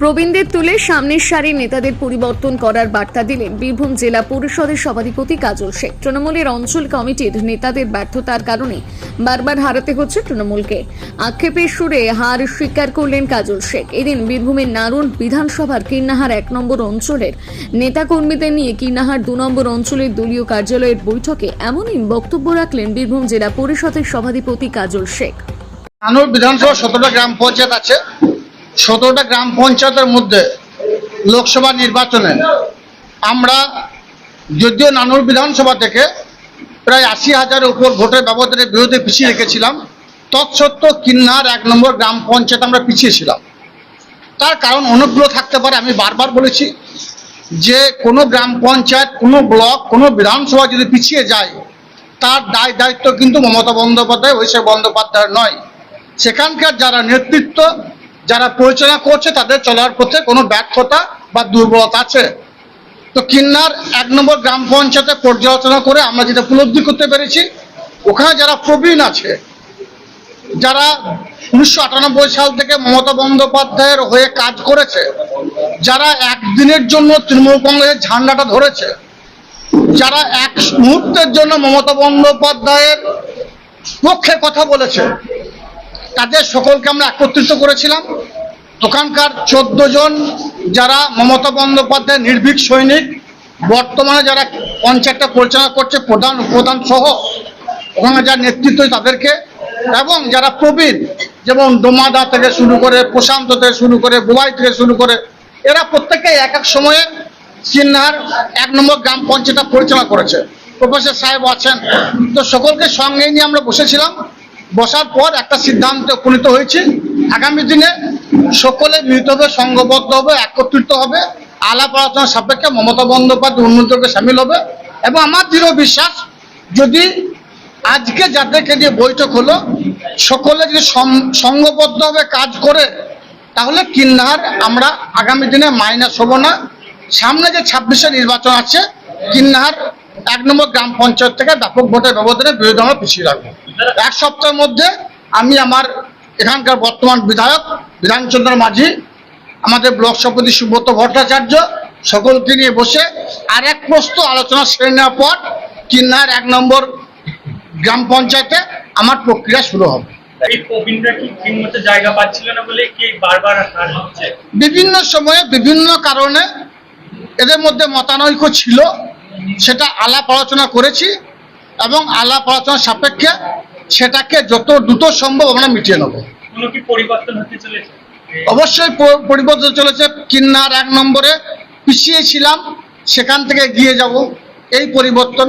প্রবীণদের তুলে সামনের সারির নেতাদের পরিবর্তন করার বার্তা দিলেন বীরভূম জেলা পরিষদের সভাধিপতি কাজল শেখ। তৃণমূলের অঞ্চল কমিটির নেতাদের ব্যর্থতার কারণে বারবার হারাতে হচ্ছে তৃণমূলকে। আক্ষেপের সুরে হার স্বীকার করলেন কাজল শেখ। এদিন বীরভূমের নারুন বিধানসভার কিন্নাহার এক নম্বর অঞ্চলের নেতাকর্মীদের নিয়ে কিন্নাহার দু নম্বর অঞ্চলের দলীয় কার্যালয়ের বৈঠকে এমনই বক্তব্য রাখলেন বীরভূম জেলা পরিষদের সভাধিপতি কাজল শেখ। নানুর বিধানসভা সতেরোটা গ্রাম পঞ্চায়েত আছে। সতেরোটা গ্রাম পঞ্চায়েতের মধ্যে লোকসভা নির্বাচনে আমরা যদিও নানুর বিধানসভা থেকে প্রায় আশি হাজারের উপর ভোটের ব্যবধানের বিরুদ্ধে পিছিয়ে রেখেছিলাম, তৎসত্ত্বেও কিন্নার এক নম্বর গ্রাম পঞ্চায়েত আমরা পিছিয়েছিলাম তার কারণ অনেকগুলো থাকতে পারে, আমি বারবার বলেছি যে কোনো গ্রাম পঞ্চায়েত, কোনো ব্লক, কোনো বিধানসভা যদি পিছিয়ে যায়, তার দায় দায়িত্ব কিন্তু মমতা বন্দ্যোপাধ্যায় অভিষেক বন্দ্যোপাধ্যায় নয়। সেখানকার যারা নেতৃত্ব যারা পরিচালনা করছে, তাদের চলার পথে কোনো ব্যর্থতা বা দুর্বলতা আছে। তো কিন্নার এক নম্বর গ্রাম পঞ্চায়েতে পর্যালোচনা করে আমরা যেটা উপলব্ধি করতে পেরেছি, ওখানে যারা প্রবীণ আছে, যারা উনিশশো আটানব্বই সাল থেকে মমতা বন্দ্যোপাধ্যায়ের হয়ে কাজ করেছে, যারা একদিনের জন্য তৃণমূল কংগ্রেসের ঝান্ডাটা ধরেছে, যারা এক মুহূর্তের জন্য মমতা বন্দ্যোপাধ্যায়ের পক্ষে কথা বলেছে তাদের সকলকে আমরা একত্রিত করেছিলাম? ওখানকার চোদ্দ জন যারা মমতা বন্দ্যোপাধ্যায় নির্ভীক সৈনিক, বর্তমানে যারা পঞ্চায়েতটা পরিচালনা করছে, প্রধান উপপ্রধান সহ, ওখানে যারা নেতৃত্ব তাদেরকে এবং যারা প্রবীণ, যেমন ডোমাদা থেকে শুরু করে, প্রশান্ত থেকে শুরু করে বুবাই থেকে শুরু করে, এরা প্রত্যেকে এক এক সময়ে চিন্নার এক নম্বর গ্রাম পঞ্চায়েতটা পরিচালনা করেছে। প্রফেসর সাহেব আছেন। তো সকলকে সঙ্গে নিয়ে আমরা বসেছিলাম। বসার পর একটা সিদ্ধান্তে উপনীত হয়েছি। আগামী দিনে সকলে মিলিত হবে সংঘবদ্ধ হবে, একত্রিত হবে। আলাপ আলোচনা সাপেক্ষে মমতা বন্দ্যোপাধ্যায় উন্নতকে সামিল হবে। এবং আমার দৃঢ় বিশ্বাস, যদি আজকে যাদেরকে নিয়ে বৈঠক হলো, সকলে যদি সংঘবদ্ধভাবে কাজ করে, তাহলে কিন্নার আমরা আগামী দিনে মাইনাস হব না। সামনে যে ছাব্বিশে নির্বাচন আছে, কিন্নার এক নম্বর গ্রাম পঞ্চায়েত থেকে ব্যাপক ভোটের ব্যবধানে বিরোধী আমরা পিছিয়ে রাখব। এক সপ্তাহের মধ্যে আমি আমার এখানকার বর্তমান বিধায়ক বিধানচন্দ্র মাঝি আমাদের ব্লক সভাপতি সুব্রত ভট্টাচার্য সকলকে নিয়ে বসে আর এক প্রস্ত আলোচনা সেরে নেওয়ার পর কিন্নার এক নম্বর গ্রাম পঞ্চায়েতে আমার প্রক্রিয়া শুরু হবে। বিভিন্ন সময়ে বিভিন্ন কারণে এদের মধ্যে মতানৈক্য ছিল। সেটা আলাপ আলোচনা করেছি এবং আলাপ আলোচনার সাপেক্ষে সেটাকে যত দ্রুত সম্ভব আমরা মিটিয়ে নেব। কোনো কি পরিবর্তন হতে চলেছে? অবশ্যই পরিবর্তন চলেছে। কিন্নার এক নম্বরে পিছিয়েছিলাম সেখান থেকে এগিয়ে যাব। এই পরিবর্তন